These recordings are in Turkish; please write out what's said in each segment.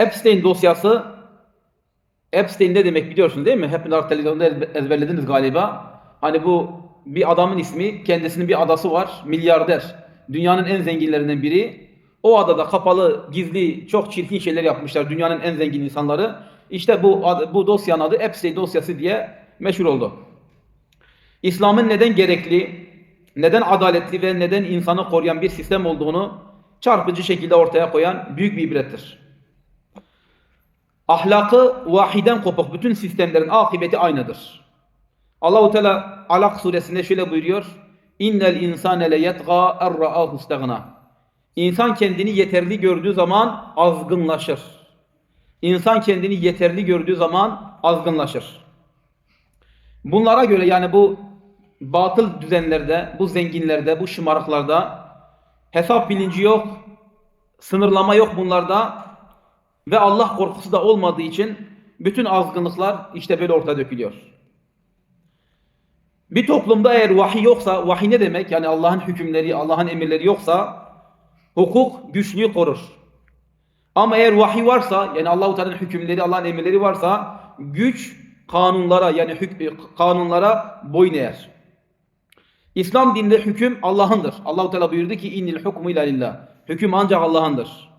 Epstein dosyası Epstein ne demek biliyorsun değil mi? Hepiniz artık televizyonda ezbe- ezberlediniz galiba. Hani bu bir adamın ismi, kendisinin bir adası var, milyarder. Dünyanın en zenginlerinden biri. O adada kapalı, gizli, çok çirkin şeyler yapmışlar dünyanın en zengin insanları. İşte bu bu dosyanın adı Epstein dosyası diye meşhur oldu. İslam'ın neden gerekli, neden adaletli ve neden insanı koruyan bir sistem olduğunu çarpıcı şekilde ortaya koyan büyük bir ibrettir. Ahlakı vahiden kopuk bütün sistemlerin akıbeti aynıdır. Allahu Teala Alak suresinde şöyle buyuruyor. İnnel insane le yetga erra'ahu istagna. İnsan kendini yeterli gördüğü zaman azgınlaşır. İnsan kendini yeterli gördüğü zaman azgınlaşır. Bunlara göre yani bu batıl düzenlerde, bu zenginlerde, bu şımarıklarda hesap bilinci yok, sınırlama yok bunlarda ve Allah korkusu da olmadığı için bütün azgınlıklar işte böyle ortaya dökülüyor. Bir toplumda eğer vahiy yoksa, vahiy ne demek? Yani Allah'ın hükümleri, Allah'ın emirleri yoksa hukuk güçlüğü korur. Ama eğer vahiy varsa, yani Allahu Teala'nın hükümleri, Allah'ın emirleri varsa güç kanunlara yani hük- kanunlara boyun eğer. İslam dininde hüküm Allah'ındır. Allahu Teala buyurdu ki innil hukmu illa lillah. Hüküm ancak Allah'ındır.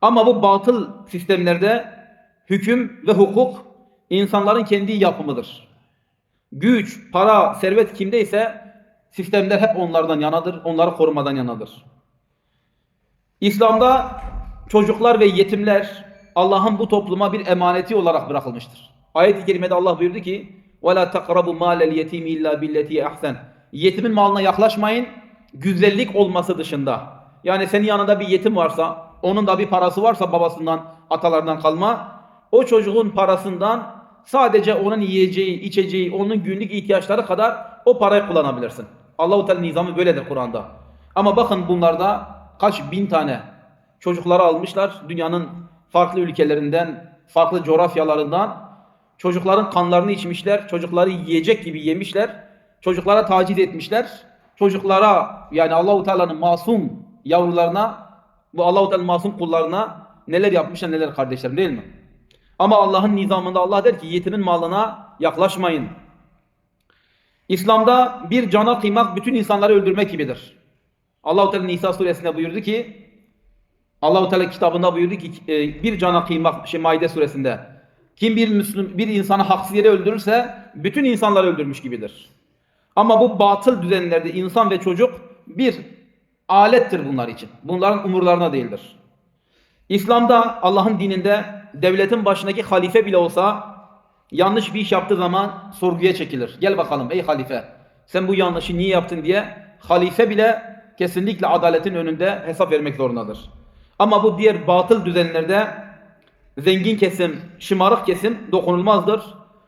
Ama bu batıl sistemlerde hüküm ve hukuk insanların kendi yapımıdır. Güç, para, servet kimdeyse sistemler hep onlardan yanadır, onları korumadan yanadır. İslam'da çocuklar ve yetimler Allah'ın bu topluma bir emaneti olarak bırakılmıştır. Ayet-i kerimede Allah buyurdu ki: "Ve la takrabu malel yetim illa billeti ahsen." Yetimin malına yaklaşmayın güzellik olması dışında. Yani senin yanında bir yetim varsa, onun da bir parası varsa babasından, atalarından kalma, o çocuğun parasından sadece onun yiyeceği, içeceği, onun günlük ihtiyaçları kadar o parayı kullanabilirsin. Allahu Teala nizamı böyledir Kur'an'da. Ama bakın bunlarda kaç bin tane çocukları almışlar dünyanın farklı ülkelerinden, farklı coğrafyalarından. Çocukların kanlarını içmişler, çocukları yiyecek gibi yemişler, çocuklara taciz etmişler. Çocuklara yani Allahu Teala'nın masum yavrularına, bu Allahu Teala'nın masum kullarına neler yapmışlar neler kardeşlerim değil mi? Ama Allah'ın nizamında Allah der ki yetimin malına yaklaşmayın. İslam'da bir cana kıymak bütün insanları öldürmek gibidir. Allahu Teala Nisa suresinde buyurdu ki Allahu Teala kitabında buyurdu ki e, bir cana kıymak şey Maide suresinde kim bir Müslüm bir insanı haksız yere öldürürse bütün insanları öldürmüş gibidir. Ama bu batıl düzenlerde insan ve çocuk bir alettir bunlar için. Bunların umurlarına değildir. İslam'da Allah'ın dininde devletin başındaki halife bile olsa yanlış bir iş yaptığı zaman sorguya çekilir. Gel bakalım ey halife sen bu yanlışı niye yaptın diye halife bile kesinlikle adaletin önünde hesap vermek zorundadır. Ama bu diğer batıl düzenlerde zengin kesim, şımarık kesim dokunulmazdır.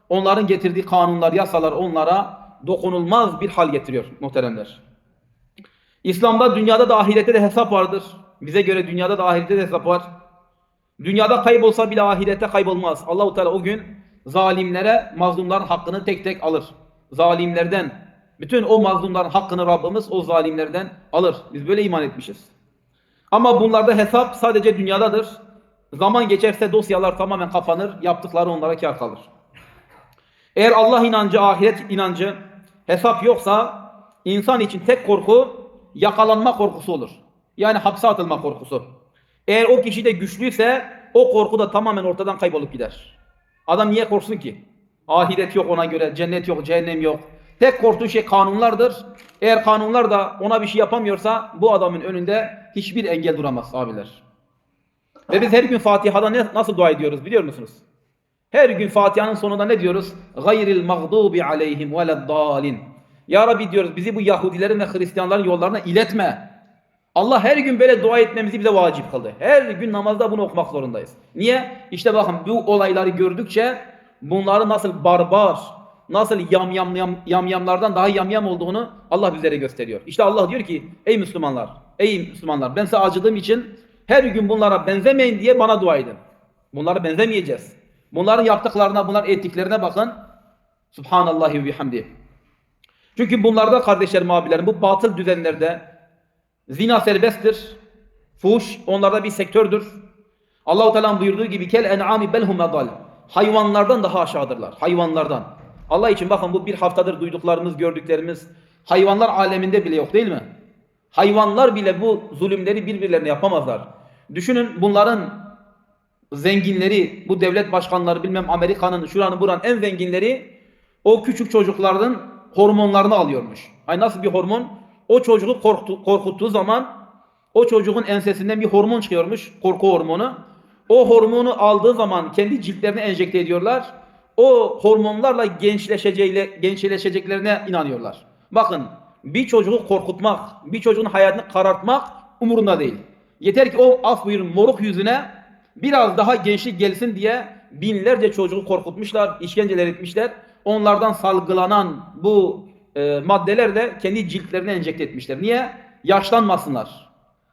Onların getirdiği kanunlar, yasalar onlara dokunulmaz bir hal getiriyor muhteremler. İslam'da dünyada da ahirette de hesap vardır. Bize göre dünyada da ahirette de hesap var. Dünyada kaybolsa bile ahirette kaybolmaz. Allahu Teala o gün zalimlere mazlumların hakkını tek tek alır. Zalimlerden bütün o mazlumların hakkını Rabbimiz o zalimlerden alır. Biz böyle iman etmişiz. Ama bunlarda hesap sadece dünyadadır. Zaman geçerse dosyalar tamamen kapanır. Yaptıkları onlara kar kalır. Eğer Allah inancı, ahiret inancı, hesap yoksa insan için tek korku yakalanma korkusu olur. Yani hapse atılma korkusu. Eğer o kişi de güçlüyse o korku da tamamen ortadan kaybolup gider. Adam niye korksun ki? Ahiret yok ona göre, cennet yok, cehennem yok. Tek korktuğu şey kanunlardır. Eğer kanunlar da ona bir şey yapamıyorsa bu adamın önünde hiçbir engel duramaz abiler. Ve biz her gün Fatiha'da ne, nasıl dua ediyoruz biliyor musunuz? Her gün Fatiha'nın sonunda ne diyoruz? Gayril mağdubi aleyhim veleddalin. Ya Rabbi diyoruz bizi bu Yahudilerin ve Hristiyanların yollarına iletme. Allah her gün böyle dua etmemizi bize vacip kıldı. Her gün namazda bunu okumak zorundayız. Niye? İşte bakın bu olayları gördükçe bunların nasıl barbar, nasıl yamyam yam, yamyamlardan daha yamyam olduğunu Allah bizlere gösteriyor. İşte Allah diyor ki ey Müslümanlar, ey Müslümanlar ben size acıdığım için her gün bunlara benzemeyin diye bana dua edin. Bunlara benzemeyeceğiz. Bunların yaptıklarına, bunların ettiklerine bakın. Subhanallahi ve bihamdi. Çünkü bunlarda kardeşlerim, abilerim bu batıl düzenlerde zina serbesttir. Fuş onlarda bir sektördür. Allahu Teala buyurduğu gibi kel en'ami belhum edal. Hayvanlardan daha aşağıdırlar. Hayvanlardan. Allah için bakın bu bir haftadır duyduklarımız, gördüklerimiz hayvanlar aleminde bile yok değil mi? Hayvanlar bile bu zulümleri birbirlerine yapamazlar. Düşünün bunların zenginleri, bu devlet başkanları bilmem Amerika'nın şuranın buranın en zenginleri o küçük çocukların hormonlarını alıyormuş. Ay nasıl bir hormon? O çocuğu korktu, korkuttuğu zaman o çocuğun ensesinden bir hormon çıkıyormuş. Korku hormonu. O hormonu aldığı zaman kendi ciltlerine enjekte ediyorlar. O hormonlarla gençleşeceğiyle, gençleşeceklerine inanıyorlar. Bakın bir çocuğu korkutmak, bir çocuğun hayatını karartmak umurunda değil. Yeter ki o af buyurun moruk yüzüne biraz daha gençlik gelsin diye binlerce çocuğu korkutmuşlar, işkenceler etmişler Onlardan salgılanan bu e, maddeler de kendi ciltlerine enjekte etmişler. Niye? Yaşlanmasınlar.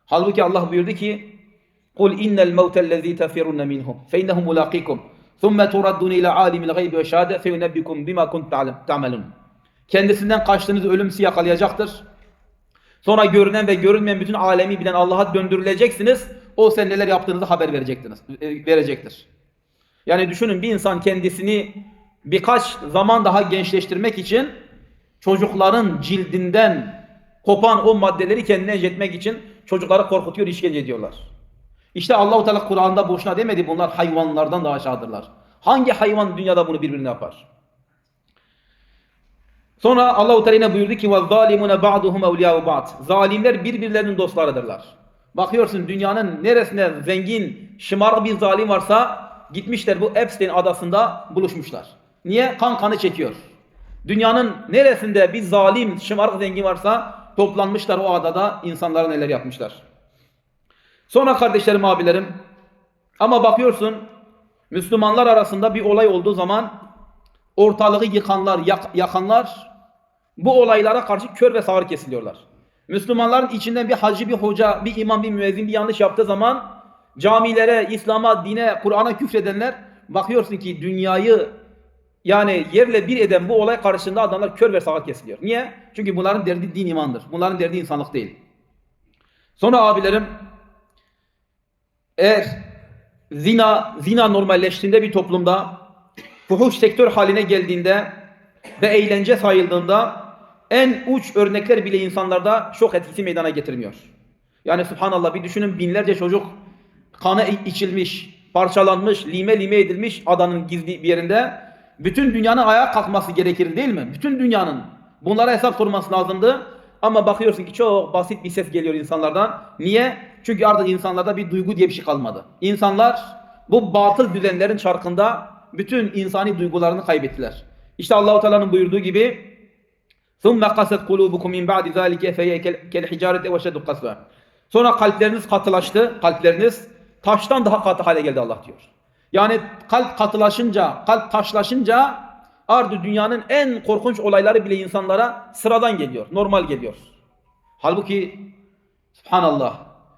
Halbuki Allah buyurdu ki قُلْ اِنَّ الْمَوْتَ الَّذ۪ي تَفِرُنَّ مِنْهُ فَاِنَّهُ مُلَاقِكُمْ ثُمَّ تُرَدُّونَ اِلَى عَالِمِ الْغَيْبِ وَشَهَادَةِ فَيُنَبِّكُمْ بِمَا كُنْتُمْ تَعْمَلُونَ Kendisinden kaçtığınız ölüm sizi yakalayacaktır. Sonra görünen ve görünmeyen bütün alemi bilen Allah'a döndürüleceksiniz. O sen neler yaptığınızı haber verecektiniz, e, verecektir. Yani düşünün bir insan kendisini birkaç zaman daha gençleştirmek için çocukların cildinden kopan o maddeleri kendine etmek için çocukları korkutuyor, işkence ediyorlar. İşte Allahu Teala Kur'an'da boşuna demedi bunlar hayvanlardan daha aşağıdırlar. Hangi hayvan dünyada bunu birbirine yapar? Sonra Allahu Teala buyurdu ki ve zalimune ba'duhum evliya'u ba'd. Zalimler birbirlerinin dostlarıdırlar. Bakıyorsun dünyanın neresinde zengin, şımarık bir zalim varsa gitmişler bu Epstein adasında buluşmuşlar. Niye? Kan kanı çekiyor. Dünyanın neresinde bir zalim, şımarık zengin varsa toplanmışlar o adada insanlara neler yapmışlar. Sonra kardeşlerim, abilerim ama bakıyorsun Müslümanlar arasında bir olay olduğu zaman ortalığı yıkanlar, yak- yakanlar bu olaylara karşı kör ve sağır kesiliyorlar. Müslümanların içinden bir hacı, bir hoca, bir imam, bir müezzin bir yanlış yaptığı zaman camilere, İslam'a, dine, Kur'an'a küfredenler bakıyorsun ki dünyayı yani yerle bir eden bu olay karşısında adamlar kör ve sağır kesiliyor. Niye? Çünkü bunların derdi din imandır. Bunların derdi insanlık değil. Sonra abilerim eğer zina zina normalleştiğinde bir toplumda fuhuş sektör haline geldiğinde ve eğlence sayıldığında en uç örnekler bile insanlarda şok etkisi meydana getirmiyor. Yani subhanallah bir düşünün binlerce çocuk kanı içilmiş, parçalanmış, lime lime edilmiş adanın gizli bir yerinde bütün dünyanın ayağa kalkması gerekir değil mi? Bütün dünyanın bunlara hesap sorması lazımdı. Ama bakıyorsun ki çok basit bir ses geliyor insanlardan. Niye? Çünkü artık insanlarda bir duygu diye bir şey kalmadı. İnsanlar bu batıl düzenlerin çarkında bütün insani duygularını kaybettiler. İşte Allahu Teala'nın buyurduğu gibi ثُمَّ قَسَتْ قُلُوبُكُمْ مِنْ بَعْدِ ذَٰلِكَ فَهِيَ كَالْحِجَارَةِ وَشَدُّ قَسْوًا Sonra kalpleriniz katılaştı, kalpleriniz taştan daha katı hale geldi Allah diyor. Yani kalp katılaşınca, kalp taşlaşınca ardı dünyanın en korkunç olayları bile insanlara sıradan geliyor, normal geliyor. Halbuki subhanallah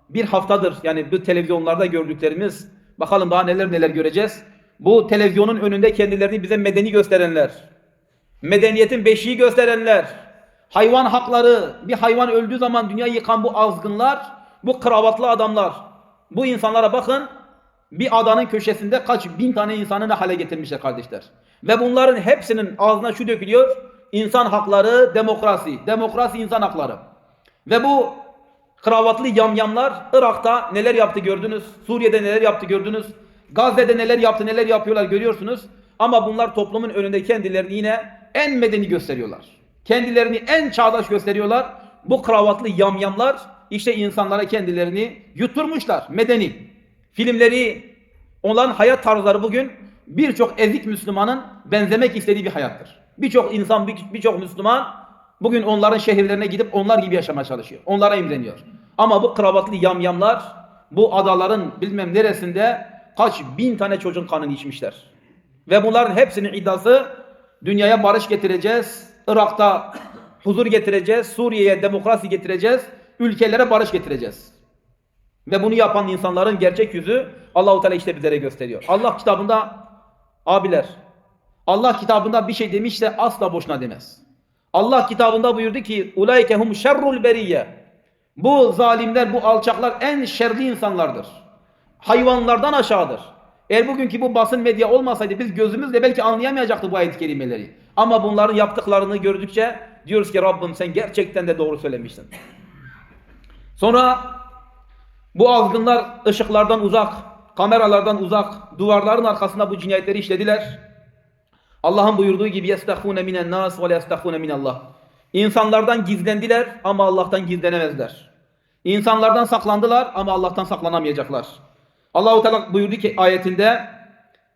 bir haftadır yani bu televizyonlarda gördüklerimiz bakalım daha neler neler göreceğiz. Bu televizyonun önünde kendilerini bize medeni gösterenler, medeniyetin beşiği gösterenler, hayvan hakları, bir hayvan öldüğü zaman dünya yıkan bu azgınlar, bu kravatlı adamlar, bu insanlara bakın bir adanın köşesinde kaç bin tane insanı ne hale getirmişler kardeşler. Ve bunların hepsinin ağzına şu dökülüyor. İnsan hakları, demokrasi. Demokrasi, insan hakları. Ve bu kravatlı yamyamlar Irak'ta neler yaptı gördünüz. Suriye'de neler yaptı gördünüz. Gazze'de neler yaptı neler yapıyorlar görüyorsunuz. Ama bunlar toplumun önünde kendilerini yine en medeni gösteriyorlar. Kendilerini en çağdaş gösteriyorlar. Bu kravatlı yamyamlar işte insanlara kendilerini yuturmuşlar. Medeni. Filmleri, onların hayat tarzları bugün birçok ezik Müslümanın benzemek istediği bir hayattır. Birçok insan, bir- birçok Müslüman bugün onların şehirlerine gidip onlar gibi yaşamaya çalışıyor. Onlara imreniyor. Ama bu kravatlı yamyamlar bu adaların bilmem neresinde kaç bin tane çocuğun kanını içmişler. Ve bunların hepsinin iddiası dünyaya barış getireceğiz, Irak'ta huzur getireceğiz, Suriye'ye demokrasi getireceğiz, ülkelere barış getireceğiz. Ve bunu yapan insanların gerçek yüzü Allahu Teala işte bizlere gösteriyor. Allah kitabında abiler Allah kitabında bir şey demişse asla boşuna demez. Allah kitabında buyurdu ki ulaike hum şerrul beriyye. Bu zalimler, bu alçaklar en şerli insanlardır. hayvanlardan aşağıdır. Eğer bugünkü bu basın medya olmasaydı biz gözümüzle belki anlayamayacaktık bu ayet-i kerimeleri. Ama bunların yaptıklarını gördükçe diyoruz ki Rabbim sen gerçekten de doğru söylemişsin. Sonra bu azgınlar ışıklardan uzak, kameralardan uzak, duvarların arkasında bu cinayetleri işlediler. Allah'ın buyurduğu gibi yestahfune minen nas ve la yestahfune minallah. İnsanlardan gizlendiler ama Allah'tan gizlenemezler. İnsanlardan saklandılar ama Allah'tan saklanamayacaklar. Allahu Teala buyurdu ki ayetinde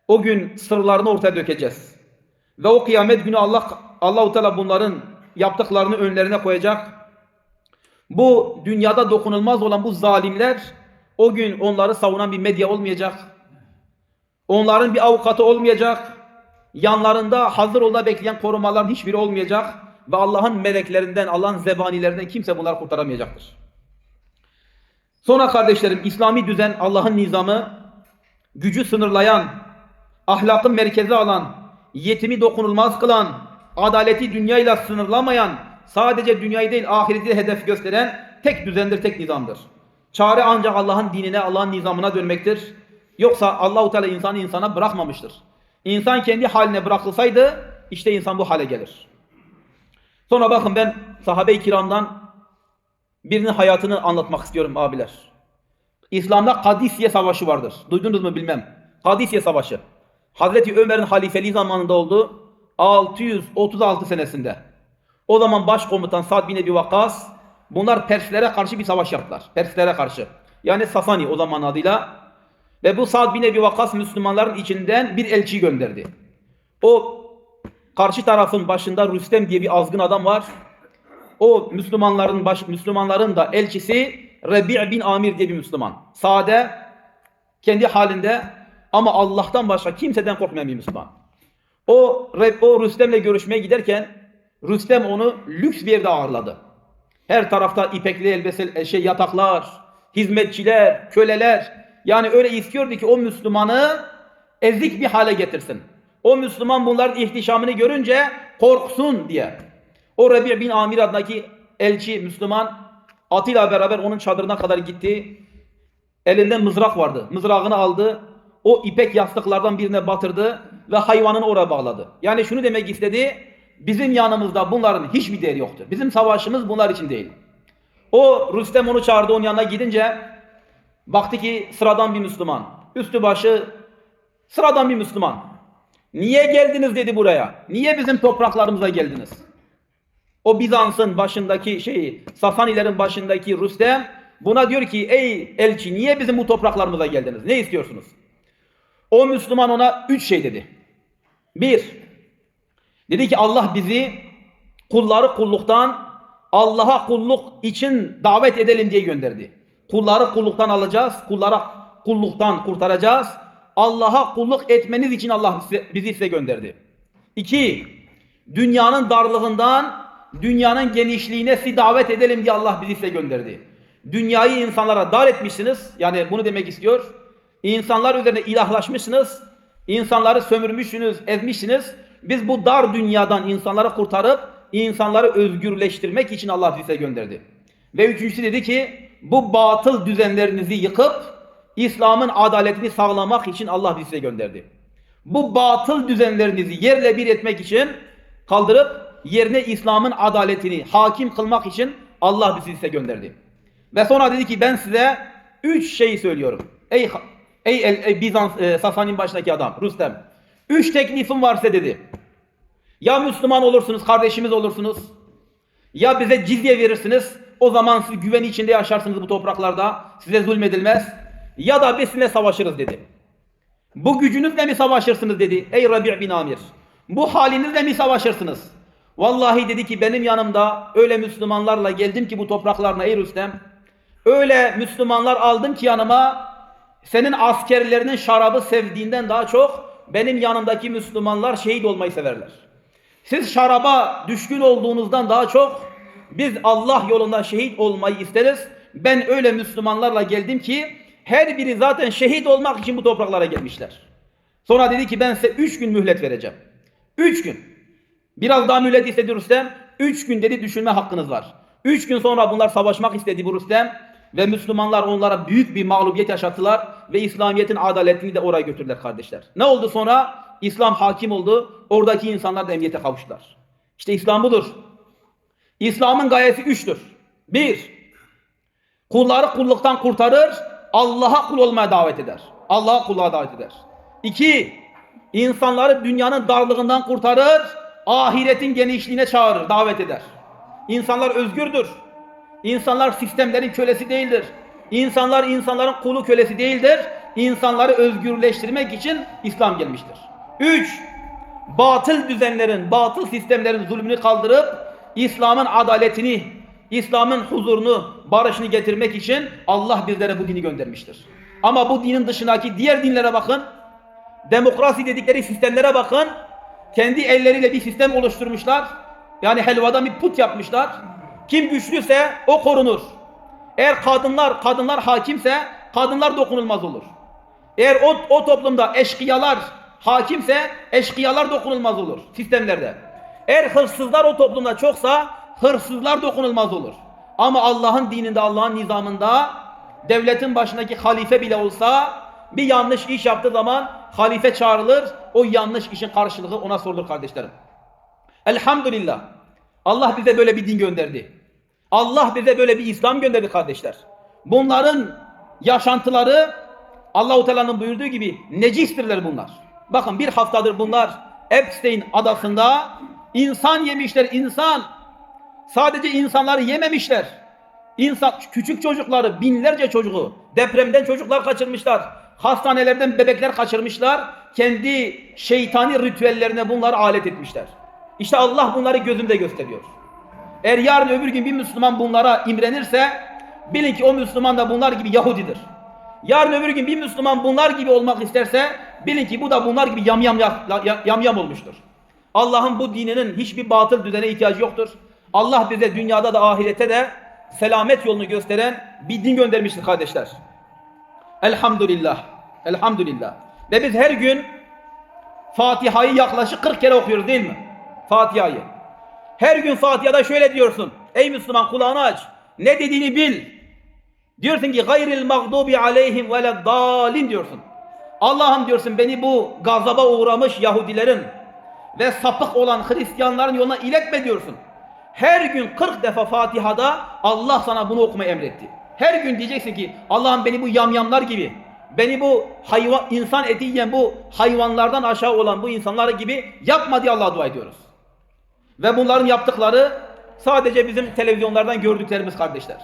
o gün sırlarını ortaya dökeceğiz. Ve o kıyamet günü Allah Allahu Teala bunların yaptıklarını önlerine koyacak. Bu dünyada dokunulmaz olan bu zalimler o gün onları savunan bir medya olmayacak. Onların bir avukatı olmayacak. Yanlarında hazır olda bekleyen korumaların hiçbiri olmayacak. Ve Allah'ın meleklerinden, Allah'ın zebanilerinden kimse bunları kurtaramayacaktır. Sonra kardeşlerim İslami düzen Allah'ın nizamı gücü sınırlayan, ahlakın merkeze alan, yetimi dokunulmaz kılan, adaleti dünyayla sınırlamayan, sadece dünyayı değil ahireti de hedef gösteren tek düzendir, tek nizamdır. Çare ancak Allah'ın dinine, Allah'ın nizamına dönmektir. Yoksa Allahu Teala insanı insana bırakmamıştır. İnsan kendi haline bırakılsaydı işte insan bu hale gelir. Sonra bakın ben sahabe-i kiramdan birinin hayatını anlatmak istiyorum abiler. İslam'da Kadisiye Savaşı vardır. Duydunuz mu bilmem. Kadisiye Savaşı. Hazreti Ömer'in halifeliği zamanında oldu. 636 senesinde. O zaman başkomutan Sa'd bin Ebi Vakkas bunlar Perslere karşı bir savaş yaptılar. Perslere karşı. Yani Sasani o zaman adıyla. Ve bu Sa'd bin Ebi Vakkas Müslümanların içinden bir elçi gönderdi. O karşı tarafın başında Rüstem diye bir azgın adam var. O Müslümanların baş, Müslümanların da elçisi Rebi' bin Amir diye bir Müslüman. Sade, kendi halinde ama Allah'tan başka kimseden korkmayan bir Müslüman. O, o Rüstem'le görüşmeye giderken Rüstem onu lüks bir yerde ağırladı. Her tarafta ipekli elbise, şey yataklar, hizmetçiler, köleler. Yani öyle istiyordu ki o Müslümanı ezik bir hale getirsin. O Müslüman bunların ihtişamını görünce korksun diye. O Rebi' bin Amir adındaki elçi Müslüman atıyla beraber onun çadırına kadar gitti. Elinde mızrak vardı. Mızrağını aldı. O ipek yastıklardan birine batırdı ve hayvanını oraya bağladı. Yani şunu demek istedi. Bizim yanımızda bunların hiçbir değeri yoktur. Bizim savaşımız bunlar için değil. O Rüstem onu çağırdı onun yanına gidince baktı ki sıradan bir Müslüman. Üstü başı sıradan bir Müslüman. Niye geldiniz dedi buraya. Niye bizim topraklarımıza geldiniz? O Bizans'ın başındaki şeyi, Sasanilerin başındaki Rüstem buna diyor ki ey elçi niye bizim bu topraklarımıza geldiniz? Ne istiyorsunuz? O Müslüman ona üç şey dedi. Bir, dedi ki Allah bizi kulları kulluktan Allah'a kulluk için davet edelim diye gönderdi. Kulları kulluktan alacağız, kullara kulluktan kurtaracağız. Allah'a kulluk etmeniz için Allah bizi size gönderdi. İki, dünyanın darlığından dünyanın genişliğine sizi davet edelim diye Allah bizi size gönderdi. Dünyayı insanlara dar etmişsiniz. Yani bunu demek istiyor. İnsanlar üzerine ilahlaşmışsınız. İnsanları sömürmüşsünüz, ezmişsiniz. Biz bu dar dünyadan insanları kurtarıp insanları özgürleştirmek için Allah bize gönderdi. Ve üçüncüsü dedi ki bu batıl düzenlerinizi yıkıp İslam'ın adaletini sağlamak için Allah bize gönderdi. Bu batıl düzenlerinizi yerle bir etmek için kaldırıp yerine İslam'ın adaletini hakim kılmak için Allah bizi size gönderdi. Ve sonra dedi ki ben size üç şey söylüyorum. Ey ey, ey, Bizans e, Sasani'nin başındaki adam Rüstem. Üç teklifim var size dedi. Ya Müslüman olursunuz, kardeşimiz olursunuz. Ya bize cizye verirsiniz. O zaman siz güven içinde yaşarsınız bu topraklarda. Size zulmedilmez. Ya da biz sizinle savaşırız dedi. Bu gücünüzle mi savaşırsınız dedi. Ey Rabi' bin Amir. Bu halinizle mi savaşırsınız? Vallahi dedi ki benim yanımda öyle Müslümanlarla geldim ki bu topraklarına ey Rüstem. Öyle Müslümanlar aldım ki yanıma senin askerlerinin şarabı sevdiğinden daha çok benim yanımdaki Müslümanlar şehit olmayı severler. Siz şaraba düşkün olduğunuzdan daha çok biz Allah yolunda şehit olmayı isteriz. Ben öyle Müslümanlarla geldim ki her biri zaten şehit olmak için bu topraklara gelmişler. Sonra dedi ki ben size üç gün mühlet vereceğim. Üç gün. Biraz daha mühlet istedi Rüstem. Üç gün dedi düşünme hakkınız var. Üç gün sonra bunlar savaşmak istedi bu Rüstem. Ve Müslümanlar onlara büyük bir mağlubiyet yaşattılar ve İslamiyet'in adaletini de oraya götürdüler kardeşler. Ne oldu sonra? İslam hakim oldu. Oradaki insanlar da emniyete kavuştular. İşte İslam budur. İslam'ın gayesi üçtür. Bir, kulları kulluktan kurtarır, Allah'a kul olmaya davet eder. Allah'a kulluğa davet eder. İki, insanları dünyanın darlığından kurtarır, ahiretin genişliğine çağırır, davet eder. İnsanlar özgürdür. İnsanlar sistemlerin kölesi değildir. İnsanlar insanların kulu kölesi değildir. İnsanları özgürleştirmek için İslam gelmiştir. Üç, batıl düzenlerin, batıl sistemlerin zulmünü kaldırıp İslam'ın adaletini, İslam'ın huzurunu, barışını getirmek için Allah bizlere bu dini göndermiştir. Ama bu dinin dışındaki diğer dinlere bakın. Demokrasi dedikleri sistemlere bakın. Kendi elleriyle bir sistem oluşturmuşlar. Yani helvadan bir put yapmışlar. Kim güçlüyse o korunur. Eğer kadınlar kadınlar hakimse kadınlar dokunulmaz olur. Eğer o, o toplumda eşkıyalar hakimse eşkıyalar dokunulmaz olur sistemlerde. Eğer hırsızlar o toplumda çoksa hırsızlar dokunulmaz olur. Ama Allah'ın dininde, Allah'ın nizamında devletin başındaki halife bile olsa bir yanlış iş yaptığı zaman halife çağrılır. O yanlış işin karşılığı ona sorulur kardeşlerim. Elhamdülillah. Allah bize böyle bir din gönderdi. Allah bize böyle bir İslam gönderdi kardeşler. Bunların yaşantıları Allahu Teala'nın buyurduğu gibi necistirler bunlar. Bakın bir haftadır bunlar Epstein adasında insan yemişler insan. Sadece insanları yememişler. İnsan küçük çocukları, binlerce çocuğu depremden çocuklar kaçırmışlar. Hastanelerden bebekler kaçırmışlar. Kendi şeytani ritüellerine bunları alet etmişler. İşte Allah bunları gözünde gösteriyor. Eğer yarın öbür gün bir Müslüman bunlara imrenirse bilin ki o Müslüman da bunlar gibi Yahudidir. Yarın öbür gün bir Müslüman bunlar gibi olmak isterse bilin ki bu da bunlar gibi yamyam yam, yam, yam, olmuştur. Allah'ın bu dininin hiçbir batıl düzene ihtiyacı yoktur. Allah bize dünyada da ahirete de selamet yolunu gösteren bir din göndermiştir kardeşler. Elhamdülillah. Elhamdülillah. Ve biz her gün Fatiha'yı yaklaşık 40 kere okuyoruz değil mi? Fatiha'yı. Her gün Fatiha'da şöyle diyorsun. Ey Müslüman kulağını aç. Ne dediğini bil. Diyorsun ki gayril mağdubi aleyhim ve dalin diyorsun. Allah'ım diyorsun beni bu gazaba uğramış Yahudilerin ve sapık olan Hristiyanların yoluna iletme diyorsun. Her gün 40 defa Fatiha'da Allah sana bunu okumayı emretti. Her gün diyeceksin ki Allah'ım beni bu yamyamlar gibi, beni bu hayvan, insan eti yiyen bu hayvanlardan aşağı olan bu insanlar gibi yapma diye Allah'a dua ediyoruz. Ve bunların yaptıkları sadece bizim televizyonlardan gördüklerimiz kardeşler.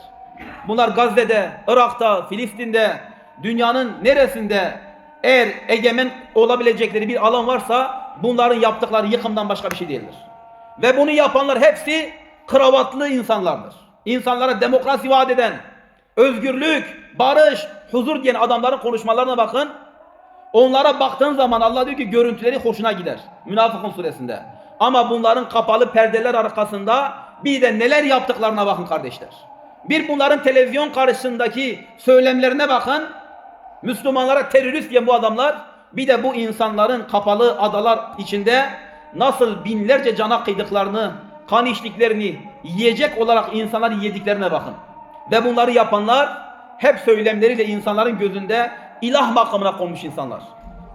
Bunlar Gazze'de, Irak'ta, Filistin'de, dünyanın neresinde eğer egemen olabilecekleri bir alan varsa bunların yaptıkları yıkımdan başka bir şey değildir. Ve bunu yapanlar hepsi kravatlı insanlardır. İnsanlara demokrasi vaat eden, özgürlük, barış, huzur diyen adamların konuşmalarına bakın. Onlara baktığın zaman Allah diyor ki görüntüleri hoşuna gider. Münafıkun suresinde. Ama bunların kapalı perdeler arkasında bir de neler yaptıklarına bakın kardeşler. Bir bunların televizyon karşısındaki söylemlerine bakın. Müslümanlara terörist diyen bu adamlar bir de bu insanların kapalı adalar içinde nasıl binlerce cana kıydıklarını, kan içtiklerini, yiyecek olarak insanları yediklerine bakın. Ve bunları yapanlar hep söylemleriyle insanların gözünde ilah makamına konmuş insanlar.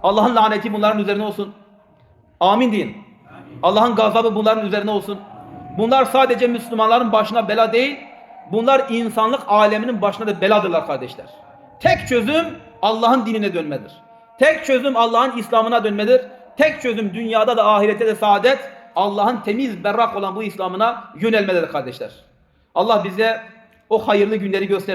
Allah'ın laneti bunların üzerine olsun. Amin deyin. Allah'ın gazabı bunların üzerine olsun. Bunlar sadece Müslümanların başına bela değil, bunlar insanlık aleminin başına da beladırlar kardeşler. Tek çözüm Allah'ın dinine dönmedir. Tek çözüm Allah'ın İslam'ına dönmedir. Tek çözüm dünyada da ahirette de saadet Allah'ın temiz berrak olan bu İslam'ına yönelmeleri kardeşler. Allah bize o hayırlı günleri göstersin.